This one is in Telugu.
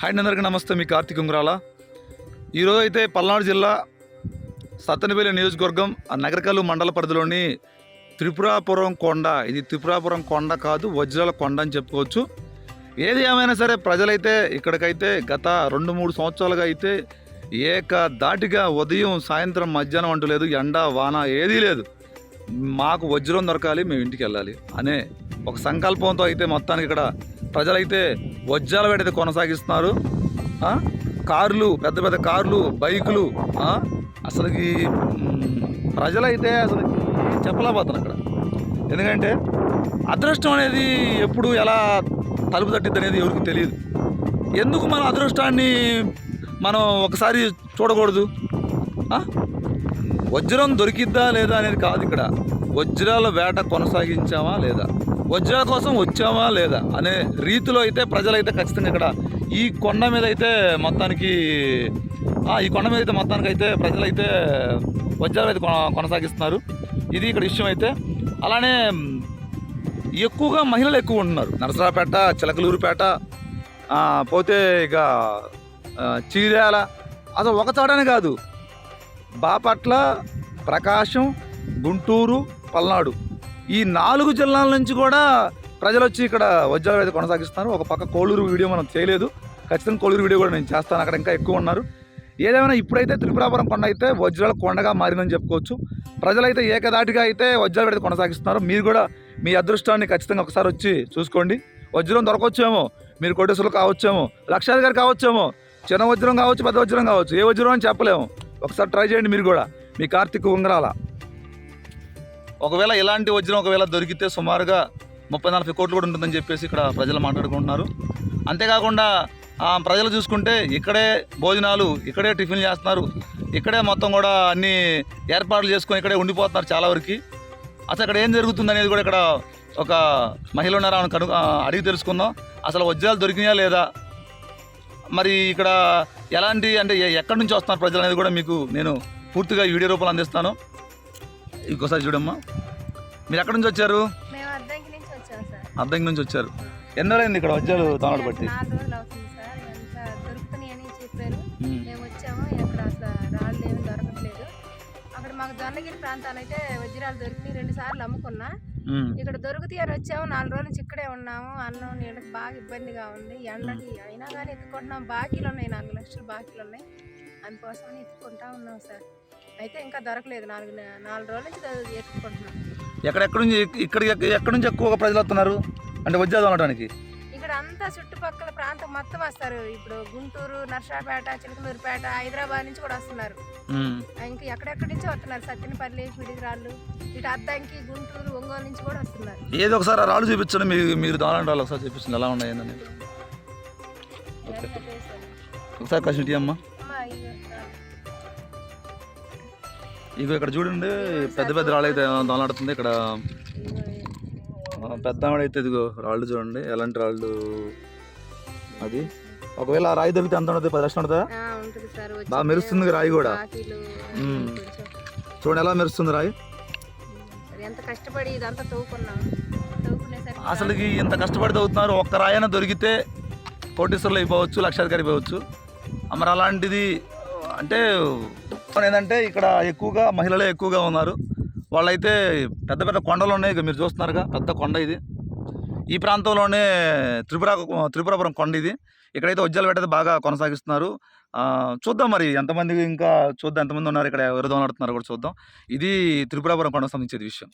హాయ్ అందరికీ నమస్తే మీ కార్తీక్ ఉంగరాల. ఈరోజు అయితే పల్నాడు జిల్లా సత్తెనపల్లి నియోజకవర్గం ఆ నగరకల్లు మండల పరిధిలోని త్రిపురాపురం కొండ. ఇది త్రిపురాపురం కొండ కాదు వజ్రాల కొండ అని చెప్పుకోవచ్చు. ఏది ఏమైనా సరే ప్రజలైతే ఇక్కడికైతే గత రెండు మూడు సంవత్సరాలుగా అయితే ఏక దాటిగా ఉదయం సాయంత్రం మధ్యాహ్నం అంటూ లేదు ఎండ వాన ఏదీ లేదు. మాకు వజ్రం దొరకాలి మేము ఇంటికి వెళ్ళాలి అనే ఒక సంకల్పంతో అయితే మొత్తానికి ఇక్కడ ప్రజలైతే వజ్రాల వేట అయితే కొనసాగిస్తున్నారు. కార్లు పెద్ద పెద్ద కార్లు బైకులు అసలుకి ప్రజలైతే అసలు చెప్పలేకపోతున్నారు అక్కడ. ఎందుకంటే అదృష్టం అనేది ఎప్పుడు ఎలా తలుపు తట్టిద్ది అనేది ఎవరికి తెలియదు. ఎందుకు మన అదృష్టాన్ని మనం ఒకసారి చూడకూడదు? వజ్రం దొరికిద్దా లేదా అనేది కాదు ఇక్కడ. వజ్రాల వేట కొనసాగించామా లేదా? వజ్రాల కోసం వచ్చామా లేదా అనే రీతిలో అయితే ప్రజలైతే ఖచ్చితంగా ఇక్కడ ఈ కొండ మీద అయితే మొత్తానికి ఈ కొండ మీద అయితే మొత్తానికి అయితే ప్రజలైతే వజ్రాలు అయితే కొన- కొనసాగిస్తున్నారు. ఇది ఇక్కడ విషయం అయితే. అలానే ఎక్కువగా మహిళలు ఎక్కువ ఉంటున్నారు. నరసరాపేట చిలకలూరుపేట పోతే ఇక ఆ, చీరాల అసలు ఒక చోటనే కాదు. బాపట్ల ప్రకాశం గుంటూరు పల్నాడు. ఈ నాలుగు జిల్లాల నుంచి కూడా ప్రజలు వచ్చి ఇక్కడ వజ్రాలు అయితే కొనసాగిస్తున్నారు. ఒక పక్క కోళ్ళూరు వీడియో మనం చేయలేదు. ఖచ్చితంగా కోళ్ళూరు వీడియో కూడా నేను చేస్తాను. అక్కడ ఇంకా ఎక్కువ ఉన్నారు. ఏదేమైనా ఇప్పుడైతే త్రిపురాపురం కొండ అయితే వజ్రాల కొండగా మారిందని చెప్పుకోవచ్చు. ప్రజలైతే ఏకదాటిగా అయితే వజ్రాలు అయితే కొనసాగిస్తున్నారు. మీరు కూడా మీ అదృష్టాన్ని ఖచ్చితంగా ఒకసారి వచ్చి చూసుకోండి. వజ్రం దొరకొచ్చేమో. మీరు కోటేశ్వరులు కావచ్చేమో. లక్షాధికారి కావచ్చేమో. చిన్న వజ్రం కావచ్చు పెద్ద వజ్రం కావచ్చు. ఏ వజ్రం అని చెప్పలేము. ఒకసారి ట్రై చేయండి మీరు కూడా. మీ కార్తీక్ ఉంగరాల. ఒకవేళ ఇలాంటి వజ్రం ఒకవేళ దొరికితే సుమారుగా ముప్పై నలభై కోట్లు కూడా ఉంటుందని చెప్పేసి ఇక్కడ ప్రజలు మాట్లాడుకుంటున్నారు. అంతేకాకుండా ప్రజలు చూసుకుంటే ఇక్కడే భోజనాలు ఇక్కడే టిఫిన్ చేస్తున్నారు. ఇక్కడే మొత్తం కూడా అన్ని ఏర్పాట్లు చేసుకొని ఇక్కడే ఉండిపోతున్నారు చాలా వరకు. అసలు ఇక్కడ ఏం జరుగుతుంది అనేది కూడా ఇక్కడ ఒక మహిళ ఉన్నారా కను అడిగి తెలుసుకుందాం. అసలు వజ్రాలు దొరికినాయా లేదా? మరి ఇక్కడ ఎలాంటి అంటే ఎక్కడి నుంచి వస్తున్నారు ప్రజలు అనేది కూడా మీకు నేను పూర్తిగా వీడియో రూపంలో అందిస్తాను. ఇంకోసారి చూడమ్మా. మీరు ఎక్కడి నుంచి వచ్చారు? మేము అద్దంకి నుంచి వచ్చారు. ఎన్నోరైంది ఇక్కడ వజ్రాలు తమడు బట్టి? నాలుగు రోజులు అవుతుంది సార్. ఎంత దొరుకుతున్నాయి అని చెప్పారు. ఉమ్. మేము వచ్చాము. ఇక్కడ ఏమి దొరకట్లేదు. అక్కడ మాకు దొన్నగిరి ప్రాంతాలు అయితే వజ్రాలు దొరికినాయి. రెండు సార్లు అమ్ముకున్నా. ఇక్కడ దొరుకుతాయి అని వచ్చాము. నాలుగు రోజుల నుంచి ఇక్కడే ఉన్నాము. అన్నం నీళ్ళకి బాగా ఇబ్బందిగా ఉంది. ఎండకి అయినా కానీ ఎత్తుకుంటున్నాం. బాకీలు ఉన్నాయి. నాలుగు లక్షలు బాకీలు ఉన్నాయి. అందుకోసమని ఎత్తుకుంటా ఉన్నాం సార్. అయితే ఇంకా దొరకలేదు. నాలుగు నాలుగు రోజుల నుంచి ఎత్తుకుంటున్నాం ఎక్కడెక్కడి నుంచి ఇక్కడ ఎక్కడి నుంచి ఎక్కువగా ప్రజలు వస్తున్నారు? అంటే వజ్రాలు అనడానికి ఇక్కడ అంతా చుట్టుపక్కల ప్రాంతం మొత్తం వస్తారు. ఇప్పుడు గుంటూరు నర్సాపేట చిలకలూరుపేట హైదరాబాద్ నుంచి కూడా వస్తున్నారు. ఇంకా ఎక్కడెక్కడి నుంచి వస్తున్నారు. సత్యనపల్లి పిడిగిరాళ్ళు ఇటు అద్దంకి గుంటూరు ఒంగోలు నుంచి కూడా వస్తున్నారు. ఏదో ఒకసారి ఆ రాళ్ళు చూపించండి. మీరు మీరు దాని రాళ్ళు ఒకసారి చూపించండి. ఎలా ఉన్నాయి ఏందని ఓకే ఒకసారి కసి అమ్మా ఇగో ఇక్కడ చూడండి పెద్ద పెద్ద రాళ్ళు అయితే దొలాడుతుంది ఇక్కడ పెద్ద ఆవిడ అయితే ఇదిగో రాళ్ళు చూడండి ఎలాంటి రాళ్ళు? అది. ఒకవేళ ఆ రాయి దొరికితే ఎంత ఉంటుంది? పది లక్షలు ఉంటుందా? బాగా మెరుస్తుంది రాయి కూడా. చూడండి ఎలా మెరుస్తుంది రాయి. సరే, ఎంత కష్టపడి ఇదంతా తవ్వుకున్నాం. తవ్వుకునేసరికి అసలుకి ఇంత కష్టపడి అవుతున్నారు ఒక్క రాయన దొరికితే కోటీశ్వర్లు అయిపోవచ్చు లక్షాధికారి అయిపోవచ్చు. మరి అలాంటిది అంటే ఏంటంటే ఇక్కడ ఎక్కువగా మహిళలే ఎక్కువగా ఉన్నారు. వాళ్ళైతే పెద్ద పెద్ద కొండలు ఉన్నాయి. ఇక మీరు చూస్తున్నారుగా పెద్ద కొండ ఇది. ఈ ప్రాంతంలోనే త్రిపుర త్రిపురపురం కొండ ఇది. ఇక్కడైతే ఉజ్జాలు పెట్టేది బాగా కొనసాగిస్తున్నారు. చూద్దాం మరి ఎంతమంది ఇంకా చూద్దాం ఎంతమంది ఉన్నారు ఇక్కడ ఎవరు దోలాడుతున్నారు కూడా చూద్దాం. ఇది త్రిపురాపురం కొండకు సంబంధించేది విషయం.